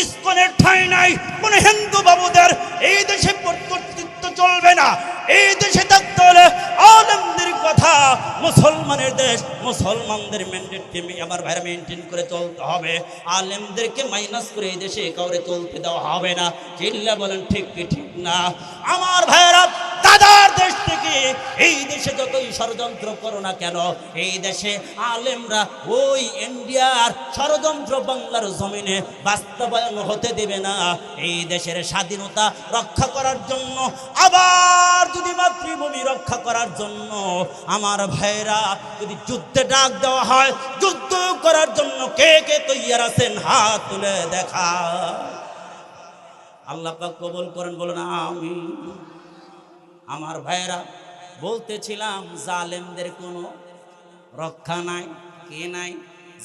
ইস্কনের ঠাঁই নাই। কোন হিন্দু বাবুদের এই দেশে কর্তৃত্ব চলবে না। এই দেশে থাকতে হলে আলমদের কথা মুসলমানের দেশ, মুসলমানদের ম্যান্ডেটকে আমার ভাইরা মেনটেন করে চলতে হবে। আলেমদেরকে মাইনাস করে এই দেশে কাউরে চলতে দেওয়া হবে না। চিল্লা বলেন, ঠিক কি ঠিক না? আমার দাদার দেশ থেকে এই দেশে যতই ষড়যন্ত্র করো না কেন, এই দেশে আলেমরা ওই ইন্ডিয়ার ষড়যন্ত্র বাংলার জমিনে বাস্তবায়ন হতে দেবে না। এই দেশের স্বাধীনতা রক্ষা করার জন্য, আবার যদি মাতৃভূমি রক্ষা করার জন্য, আমার ভাইরা যদি যুদ্ধে ডাক দেওয়া হয়, যুদ্ধ করার জন্য কে কে তৈয়ার আছেন? হাত তুলে দেখা। আল্লাহ কবুল করেন, বলেন আমি আমার ভাইয়েরা বলতেছিলাম জালেমদের কোনো রক্ষা নাই কে নাই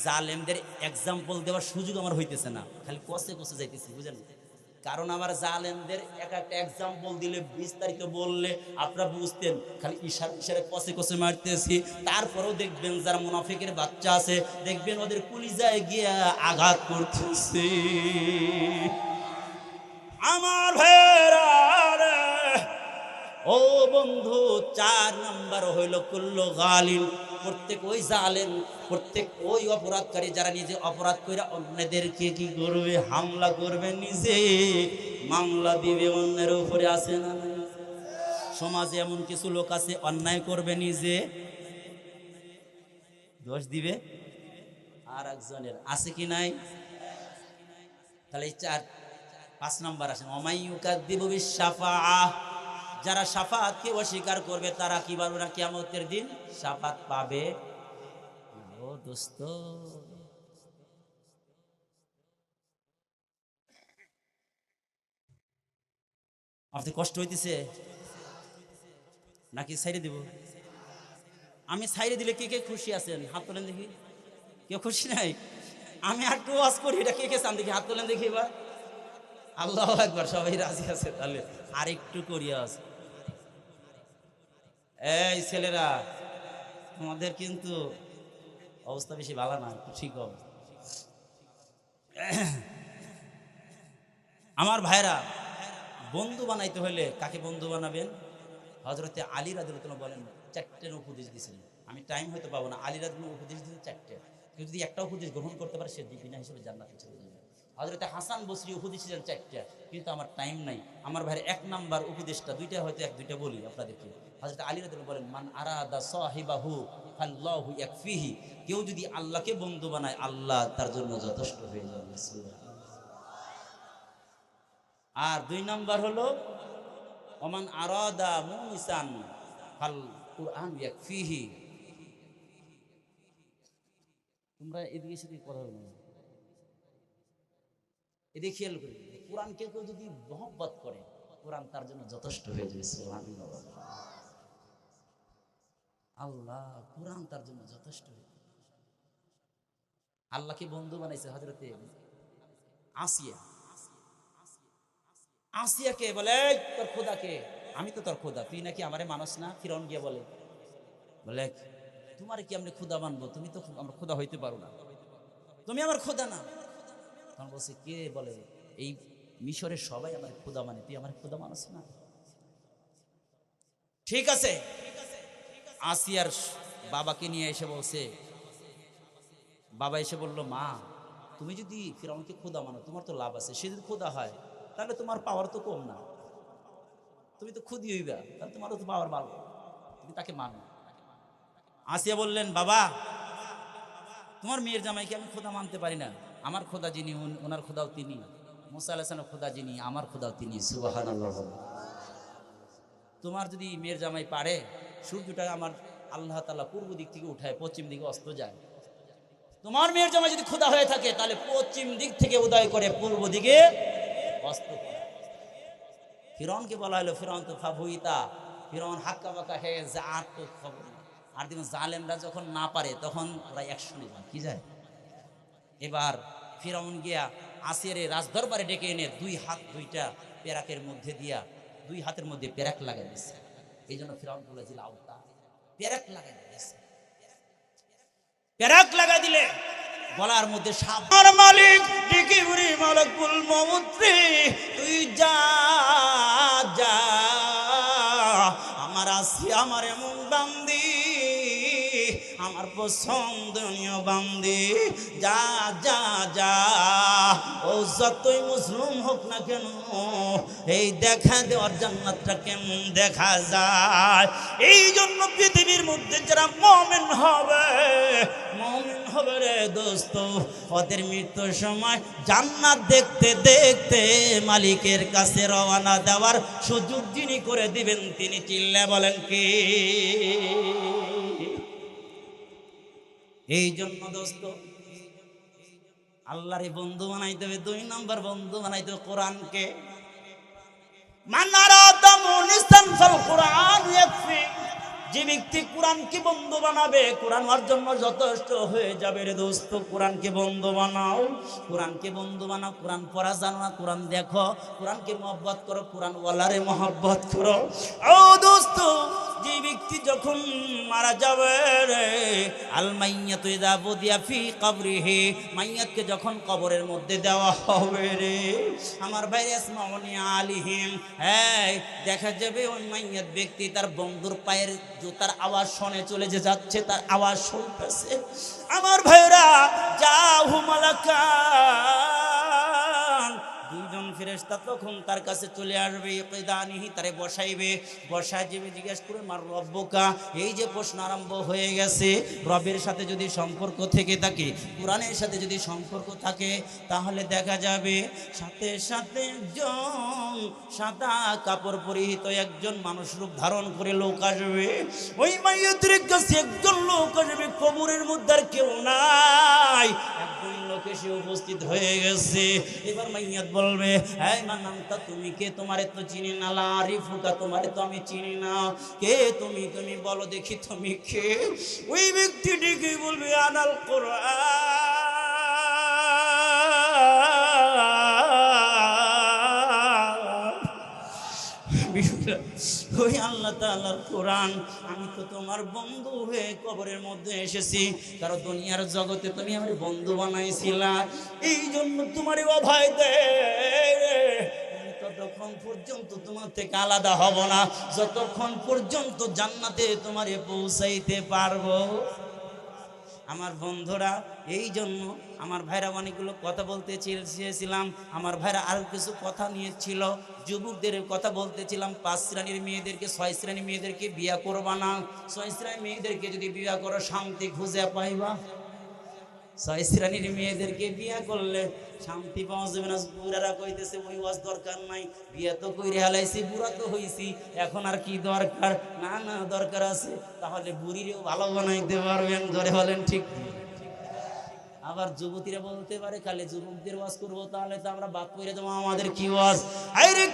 জালেমদের এক্সাম্পল দেওয়ার সুযোগ আমার হইতেছে না। খালি কষে কষে যাইতেছি বুঝেন? কারণ আমার জালেমদের এক একটা এক্সাম্পল দিলে বিস্তারিত বললে আপনারা বুঝতেন। খালি ইশারা ইশারে কষে কষে মারতেছি তারপরেও দেখবেন যারা মুনাফিকের বাচ্চা আছে দেখবেন ওদের কুলিজায় গিয়ে আঘাত করতেছে। আমার ভাইয়েরা রে, ও বন্ধু, চার নাম্বার হইল কুল্লো গালিন প্রত্যেক ওই জালেন প্রত্যেক ওই অপরাধকারী যারা নিজে অপরাধ করে অন্যদেরকে কি করবে, হামলা করবে নিজে? মামলা দিবে অন্যের উপরে আসে না সমাজে এমন কিছু লোক আছে, অন্যায় করবে নিজে? দোষ দিবে? আর একজনের আছে কি নাই? তাহলে চার, পাঁচ নাম্বার আসেন। অমাইয়ুকাদ্দিবু বিশাফাআহ যারা সাফাতকে অস্বীকার করবে, তারা কি পারবে না কিয়ামতের দিন? সাফাত পাবে। ও দোস্ত। আপনি কষ্ট হইতেছে? নাকি সাইডে দিব? আমি সাইডে দিলে কে কে খুশি আছেন? হাত তোলেন দেখি। কেউ খুশি নাই? আমি আর একটু ওয়াজ করি, এটা কে কে চান দেখি? হাত তোলেন দেখি এবার। আল্লাহ একবার সবাই রাজি আছে তাহলে। আর একটু করিয়া আছে এই ছেলেরা, তোমাদের কিন্তু অবস্থা বেশি ভালো না ঠিক হবে। আমার ভাইরা, বন্ধু বানাইতে হলে কাকে বন্ধু বানাবেন? হজরতে আলী রাদুল্লাহ বলেন চারটে উপদেশ দিয়েছিলেন। আমি টাইম হয়তো পাবো না, আলী রাদুল্লাহ উপদেশ দিয়েছেন চারটে। কেউ যদি একটা উপদেশ গ্রহণ করতে পারে, সে বিনা হিসেবে জান্নাতে চলে যাবে। হজরতে হাসান বসরি উপদেশ ছিলেন চারটা, কিন্তু আমার টাইম নাই। আমার ভাইয়ের এক নাম্বার উপদেশটা দুইটা হয়তো এক দুইটা বলি আপনাদেরকে। হজরত আলী রাদুল্লাহ বলেন, মান আরাদা সাহিবাহু ফাল্লাহু ইয়াকফিহি। কেউ যদি আল্লাহকে বন্ধু বানায়, আল্লাহ তার জন্য যথেষ্ট হয়ে যাবে। আর দুই নাম্বার হলো, ওমান আরাদা মুমিসান ফাল কুরআন ইয়াকফিহি। তোমরা এদিকে সেদিকে কথা বলো। এদিকে খেয়াল করি। কোরআনকে কেউ যদি মহব্বত করে কোরআন তার জন্য যথেষ্ট হয়ে যাবে আল্লাহ কোরআন তার জন্য যথেষ্ট হয়ে। আল্লাহকে বন্ধু বানাইছে হজরতে আসিয়া। আসিয়াকে বলে "এই, তোর খোদাকে আমি তো তোর খোদা তুই নাকি আমারে মানুষ না? ফিরন গিয়ে বলে বলে তোমার কি আমি খোদা মানবো? তুমি তো আমরা খোদা হইতে পারো না। তুমি আমার খোদা না। তখন বলছে, কে বলে? এই মিশরের সবাই আমার খোদা মানে। তুই আমার খোদা মানুষ না? ঠিক আছে। আসিয়ার বাবাকে নিয়ে এসে বলছে, বাবা এসে বলল, মা, তুমি যদি ফিরাউনকে খোদা মানো, তোমার তো লাভ আছে। সে যদি খোদা হয়, তাহলে তোমার পাওয়ার তো কম না। তুমি তো খুদি হইবা, তাহলে তোমারও তো পাওয়ার ভালো। তুমি তাকে মানো। আসিয়া বললেন, বাবা, তোমার মেয়ের জামাইকে আমি খোদা মানতে পারি না। আমার খোদা যিনি ওনার খোদাও তিনি। মুসা আলাহিসানের খোদা যিনি, আমার খোদাও তিনি। সুবাহান তোমার যদি মেয়ের জামাই পারে, সূর্যটা আমার আল্লাহ তাআলা পূর্ব দিক থেকে উঠায়, পশ্চিম দিকে অস্ত যায়। তোমার মেয়ের জামাই যদি খোদা হয়ে থাকে, তাহলে পশ্চিম দিক থেকে উদয় করে পূর্ব দিকে অস্ত করে ফিরনকে বলা হলো ফিরন তো ফাভুইতা ফিরন হাক্কা বাক্কা হয়ে যা আর তো খবর আর দেখুন জালেমরা যখন না পারে, তখন ওরা একশনে যায় কি যায়? এবার ফিরাউন গিয়া আসিয়ার রাজদরবারে ডেকে এনে দুই হাত দুইটা পেরাকের মধ্যে দিয়া, দুই হাতের মধ্যে পেরাক লাগাই দিচ্ছে এই জন্য ফিরাউন বলেছিল আওতা পেরাক লাগাই দিয়েছে পেরাক লাগাই দিলে গলার মধ্যে সাপ। আর মালিক ডেকে উড়ি মালকুল মমত্রী তুই যা যা। আমার আসি, আমার এমন পছন্দনীয় বান্দি। যা যা যা। ও, যতই মুসলিম হোক না কেন, এই দেখা দেওয়ার জান্নাতটা কেমন দেখা যায়? এই জন্য পৃথিবীর মধ্যে যারা মমেন হবে, মমিন হবে রে দোস্ত। ওদের মৃত্যুর সময় জান্নাত দেখতে দেখতে মালিকের কাছে রওনা দেওয়ার সুযোগ যিনি করে দিবেন, তিনি চিল্লা বলেন কি? এই জন্য দোস্ত, আল্লাহর বন্ধু বানাইতে হবে, দুই নম্বর বন্ধু বানাইতে হবে কোরআনকে। যে ব্যক্তি কোরআনকে বন্ধু বানাবে, কোরআন হওয়ার জন্য যথেষ্ট হয়ে যাবে রে দোস্ত। কোরআনকে বন্ধু বানাও, কোরআনকে বন্ধু বানাও, কোরআন পড়া জানো না, কোরআন দেখো। কোরআনকে মহব্বত করো কোরআন ওয়ালারে মহব্বত করো। ও দোস্ত যে ব্যক্তি যখন মারা যাবে রে, আল মাইয়াত ইদা বুদিয়া ফি কবরিহি, মাইয়াতকে যখন কবরের মধ্যে দেওয়া হবে রে, আমার ভাই আসমাউনি আলিহিম হ্যাঁ দেখা যাবে ওই মাইয়াত ব্যক্তি তার বন্ধুর পায়ের জুতার আওয়াজ শুনে চলে যে যাচ্ছে, তার আওয়াজ শুনতেছে। আমার ভাইরা যা হুমালাকান ফেরেশতা তখন তার কাছে চলে আসবে, ইকদানিহি তারে বসাইবে। বসায় যাবে জিজ্ঞেস করে, মার রব্বকা? এই যে প্রশ্ন আরম্ভ হয়ে গেছে, রবের সাথে যদি সম্পর্ক থেকে থাকে, কোরআনের সাথে যদি সম্পর্ক থাকে, তাহলে দেখা যাবে সাথে সাথে একজন সাদা কাপড় পরিহিত একজন মানুষ রূপ ধারণ করে লোক আসবে। ওই মাইয়াদের কাছে একজন লোক আসবে, কবরের মধ্যে আর কেউ নাই। একজন লোক এসে উপস্থিত হয়ে গেছে। এবার মাইয়াত বলবে নামটা মানামতা তুমি কে? তোমারে তো চিনি না। লারিফুকা তোমারে তো আমি চিনি না। কে তুমি? তুমি বলো দেখি তুমি কে? ওই ব্যক্তিটিকে বলবে, আনাল কোরআন। ওই আল্লাহ তাআলার কোরআন, আমি তো তোমার বন্ধু হয়ে কবরের মধ্যে এসেছি। কারণ দুনিয়ার জগতে তুমি আমার বন্ধু বানাইছিলা। এই জন্য তোমার অভয় দে ততক্ষণ পর্যন্ত তোমার থেকে আলাদা হব না। যতক্ষণ পর্যন্ত জান্নাতে তোমারে পৌঁছাইতে পারব। আমার বন্ধুরা এই জন্য আমার ভাইরা অনেকগুলো কথা বলতে চেয়েছিলাম। আমার ভাইরা আরও কিছু কথা নিয়েছিল যুবকদের কথা বলতেছিলাম পাঁচ শ্রেণির মেয়েদেরকে, ছয় শ্রেণির মেয়েদেরকে বিয়া করবা না। ছয় শ্রেণির মেয়েদেরকে যদি বিয়া করো, শান্তি খুঁজে পাইবা। ছয় শ্রেণির মেয়েদেরকে বিয়া করলে শান্তি পাওয়া যাবে না। বুড়ারা কইতেছে, ওই ওয়াজ দরকার নাই। বিয়া তো কইরে হালাইছি, বুড়া তো হইছি। এখন আর কি দরকার? না না, দরকার আছে। তাহলে বুড়িরেও ভালো বানাইতে পারবেন। ধরে বলেন, ঠিক আবার যুবতীরা বলতে পারে খালি যুবকদের ওয়াজ করব, তাহলে তো আমরা বাদ করে দেবো, আমাদের কি ওয়াজ? আরে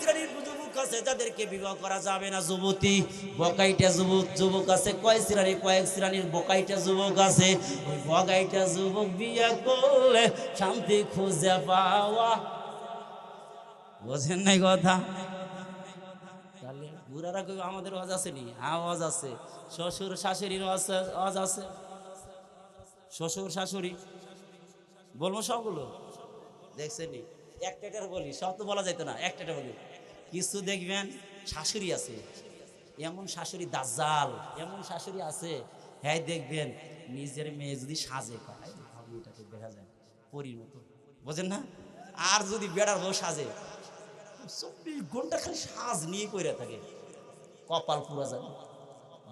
শ্রেণির যুবক আছে বিবাহ করা যাবে না যুবতী? বকাইটা যুবক যুবক আছে কয়েক বকাইটা যুবক আছে। বকাইটা যুবক করলে শান্তি খুঁজে বোঝেন নাই কথা? আমাদের ওয়াজ আছে নি হ্যাঁ আছে। শ্বশুর শাশুড়ির ওয়াজ ওয়াজ আছে। শ্বশুর, শাশুড়ি? বলব সবগুলো? দেখছেন নি একটা একটা বলি, সব তো বলা যাইতো না একটা একটা বলি। কিছু দেখবেন, শাশুড়ি আছে। এমন শাশুড়ি দাজ্জাল, এমন শাশুড়ি আছে। হ্যাঁ দেখবেন, নিজের মেয়ে যদি সাজে ভাবিটাকে দেখা যায়। পরির মতো। বোঝেন না? আর যদি বেড়ার বউ সাজে, চব্বিশ ঘণ্টা খালি সাজ নিয়ে কইরা থাকে। কপাল পুরা যাবে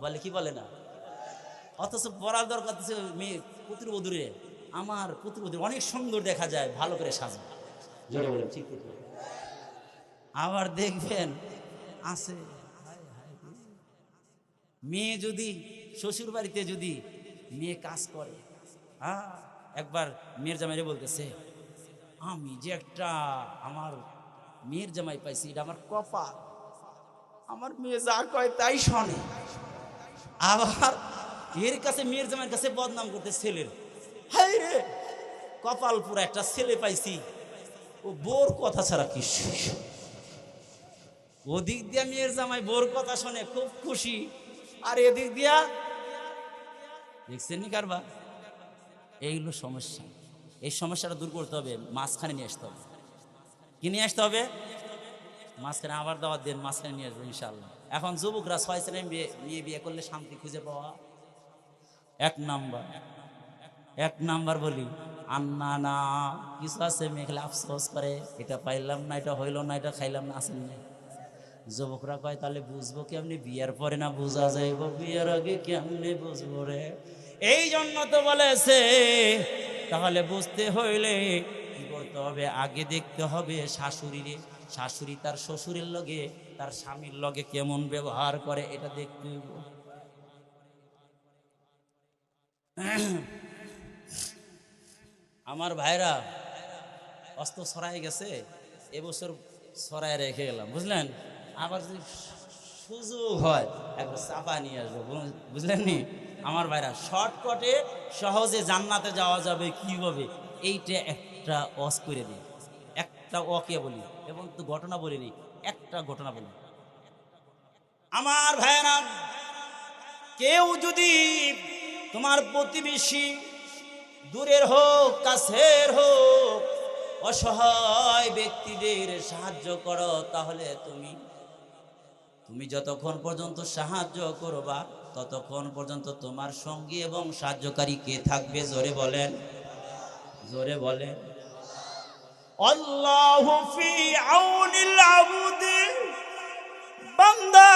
বলে কি বলে না? অথচ পড়ার দরকার মেয়ে পুত্রবধূরে আমার পুত্রবধূর অনেক সুন্দর দেখা যায় ভালো করে সাজা। জোরে বলেন। ঠিক ঠিক আবার দেখবেন আছে মেয়ে যদি শ্বশুর বাড়িতে যদি মেয়ে কাজ করে হ্যাঁ একবার মেয়ের জামাইরে বলতেছে আমি যে একটা আমার মেয়ের জামাই পাইছি এটা আমার কপাল। আমার মেয়ে যা কয় তাই শোনে। আবার এর কাছে মেয়ের জামাইয়ের কাছে বদনাম করতে ছেলের। হাই রে! কপাল পুরো একটা ছেলে পাইছি। ও বোর কথা ছাড়া কি ওদিক দিয়া মেয়ের জামাই বোর কথা শুনে খুব খুশি। আর এদিক দিয়া দেখছেন নি কারবা এইগুলো সমস্যা। এই সমস্যাটা দূর করতে হবে মাঝখানে নিয়ে আসতে হবে। কি নিয়ে আসতে হবে? মাঝখানে আবার দাওয়াত দিন মাঝখানে নিয়ে আসব ইনশাল্লাহ এখন যুবকরা ছয় ছেলে বিয়ে বিয়ে করলে শান্তি খুঁজে পাওয়া এক নাম্বার। এক নাম্বার বলি, আন্না না, কিছু আছে মেঘলে আফসোস করে, এটা পাইলাম না, এটা হইল না, এটা খাইলাম না, আসেন না যুবকরা কয়, তাহলে বুঝব কেমনি? বিয়ের পরে না বোঝা যাইব? বিয়ের আগে কেমনি বুঝব রে? এই জন্য তো বলেছে, তাহলে বুঝতে হইলে কি করতে হবে? আগে দেখতে হবে শাশুড়িরে শাশুড়ি তার শ্বশুরের লগে, তার স্বামীর লগে কেমন ব্যবহার করে, এটা দেখতে হইব। আমার ভাইরা অস্ত ছড়াই গেছে, এবছর ছড়াই রেখে গেলাম, বুঝলেন? আবার যদি সুযোগ হয়, একবার চাপা নিয়ে আসব বুঝলেন নি? আমার ভাইরা শর্টকটে সহজে জান্নাতে যাওয়া যাবে কীভাবে? এইটা একটা অস করে দিই, একটা অকে বলি, এবং তো ঘটনা বলিনি একটা ঘটনা বলি। আমার ভাইরা, কেউ যদি তোমার প্রতিবেশী দূরের হোক, কাছের হোক, অসহায় ব্যক্তিদের সাহায্য করো, তাহলে তুমি তুমি যতক্ষণ পর্যন্ত সাহায্য করবা, ততক্ষণ পর্যন্ত তোমার সঙ্গী এবং সাহায্যকারী কে থাকবে, জোরে বলেন জোরে বলেন। আল্লাহু বান্দার